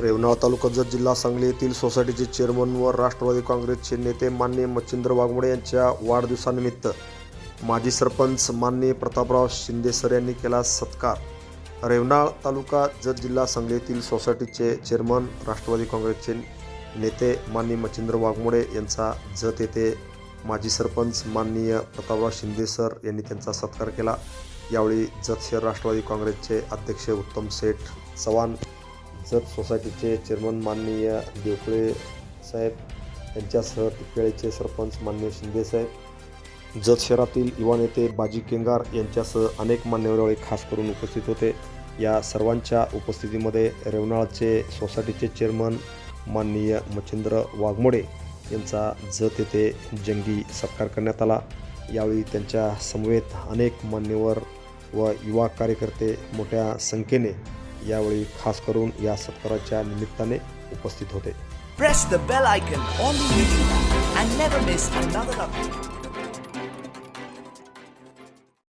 रेवनाळ तालुका जत जिल्हा सांगली येथील सोसायटीचे चेअरमन व राष्ट्रवादी काँग्रेसचे नेते मान्य मच्छिंद्र वाघमोडे यांच्या वाढदिवसानिमित्त माजी सरपंच मान्य प्रतापराव शिंदे सर यांनी केला सत्कार. रेवनाळ तालुका जत जिल्हा सांगली येथील सोसायटीचे चेअरमन राष्ट्रवादी काँग्रेसचे नेते माननीय मच्छिंद्र वाघमोडे यांचा जत येथे माजी सरपंच माननीय प्रतापराव शिंदे सर यांनी त्यांचा सत्कार केला. यावेळी जत शहर राष्ट्रवादी काँग्रेसचे अध्यक्ष उत्तम सेठ चव्हाण जत सोसायटीचे चेअरमन माननीय देवकुळे साहेब यांच्यासह तिकळेचे सरपंच माननीय शिंदे साहेब जत शहरातील युवा नेते बाजी केंगार यांच्यासह अनेक मान्यवरावेळी खास करून उपस्थित होते. या सर्वांच्या उपस्थितीमध्ये रेवनाळचे सोसायटीचे चेअरमन माननीय मच्छिंद्र वाघमोडे यांचा जत येथे जंगी सत्कार करण्यात आला. यावेळी त्यांच्या समवेत अनेक मान्यवर व युवा कार्यकर्ते मोठ्या संख्येने यावेळी खास करून या सत्काराच्या निमित्ताने उपस्थित होते.